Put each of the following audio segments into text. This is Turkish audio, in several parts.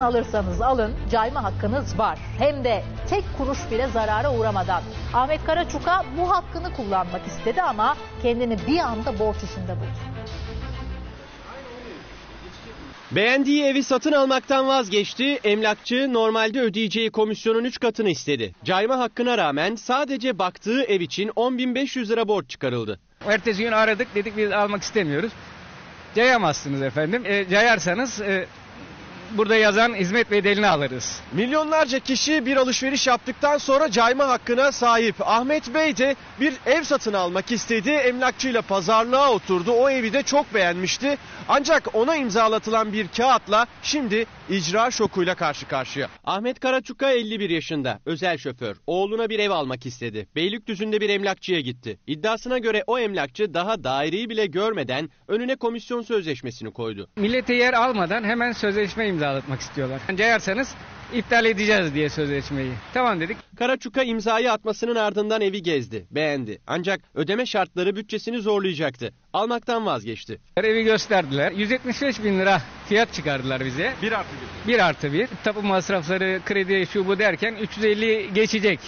alırsanız alın cayma hakkınız var. Hem de tek kuruş bile zarara uğramadan. Ahmet Karaçuka bu hakkını kullanmak istedi ama kendini bir anda borç içinde buldu. Beğendiği evi satın almaktan vazgeçti. Emlakçı normalde ödeyeceği komisyonun 3 katını istedi. Cayma hakkına rağmen sadece baktığı ev için 10.500 lira borç çıkarıldı. Ertesi gün aradık dedik biz almak istemiyoruz. Cayamazsınız efendim. E, cayarsanız e, burada yazan hizmet bedelini alırız. Milyonlarca kişi bir alışveriş yaptıktan sonra cayma hakkına sahip. Ahmet Bey de bir ev satın almak istedi. Emlakçıyla pazarlığa oturdu. O evi de çok beğenmişti. Ancak ona imzalatılan bir kağıtla şimdi icra şokuyla karşı karşıya. Ahmet Karaçuka 51 yaşında. Özel şoför. Oğluna bir ev almak istedi. Beylikdüzü'nde bir emlakçıya gitti. İddiasına göre o emlakçı daha daireyi bile görmeden önüne komisyon sözleşmesini koydu. Millete yer almadan hemen sözleşme imzalatmak istiyorlar. Cayarsanız iptal edeceğiz diye sözleşmeyi. Tamam dedik. Karaçuka imzayı atmasının ardından evi gezdi, beğendi. Ancak ödeme şartları bütçesini zorlayacaktı. Almaktan vazgeçti. Evi gösterdiler. 175 bin lira fiyat çıkardılar bize. 1 artı 1 artı 1. Tapu masrafları, kredi, şu bu derken 350 geçecek.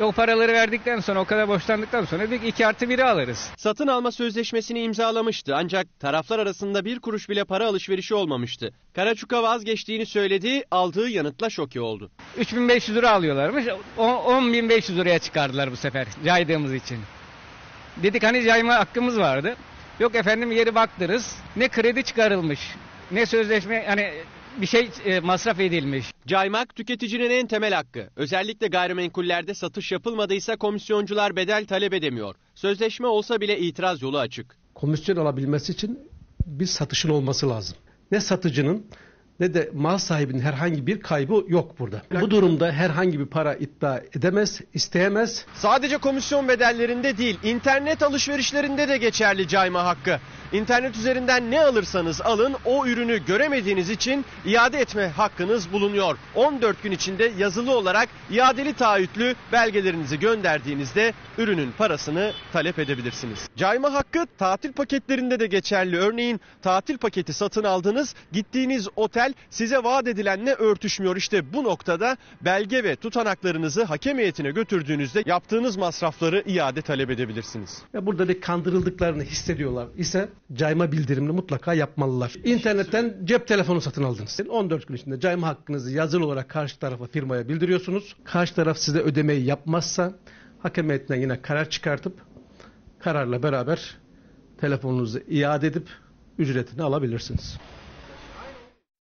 O paraları verdikten sonra o kadar borçlandıktan sonra dedik 2 artı 1'i alırız. Satın alma sözleşmesini imzalamıştı ancak taraflar arasında bir kuruş bile para alışverişi olmamıştı. Karaçuka vazgeçtiğini söyledi, aldığı yanıtla şoke oldu. 3500 lira alıyorlarmış. O- 10.500 liraya çıkardılar bu sefer caydığımız için. Dedik hani cayma hakkımız vardı. Yok efendim yeri baktınız. Ne kredi çıkarılmış. Ne sözleşme hani bir şey e, masraf edilmiş. Caymak tüketicinin en temel hakkı. Özellikle gayrimenkullerde satış yapılmadıysa komisyoncular bedel talep edemiyor. Sözleşme olsa bile itiraz yolu açık. komisyon alabilmesi için bir satışın olması lazım. Ne satıcının ne de mal sahibinin herhangi bir kaybı yok burada. Bu durumda herhangi bir para iddia edemez, isteyemez. Sadece komisyon bedellerinde değil, internet alışverişlerinde de geçerli cayma hakkı. İnternet üzerinden ne alırsanız alın o ürünü göremediğiniz için iade etme hakkınız bulunuyor. 14 gün içinde yazılı olarak iadeli taahhütlü belgelerinizi gönderdiğinizde ürünün parasını talep edebilirsiniz. Cayma hakkı tatil paketlerinde de geçerli. Örneğin tatil paketi satın aldınız, gittiğiniz otel size vaat edilenle örtüşmüyor. İşte bu noktada belge ve tutanaklarınızı hakem heyetine götürdüğünüzde yaptığınız masrafları iade talep edebilirsiniz. Ve burada bir kandırıldıklarını hissediyorlar ise cayma bildirimini mutlaka yapmalılar. İnternetten cep telefonu satın aldınız. 14 gün içinde cayma hakkınızı yazılı olarak karşı tarafa firmaya bildiriyorsunuz. Karşı taraf size ödemeyi yapmazsa hakem heyetinden yine karar çıkartıp kararla beraber telefonunuzu iade edip ücretini alabilirsiniz.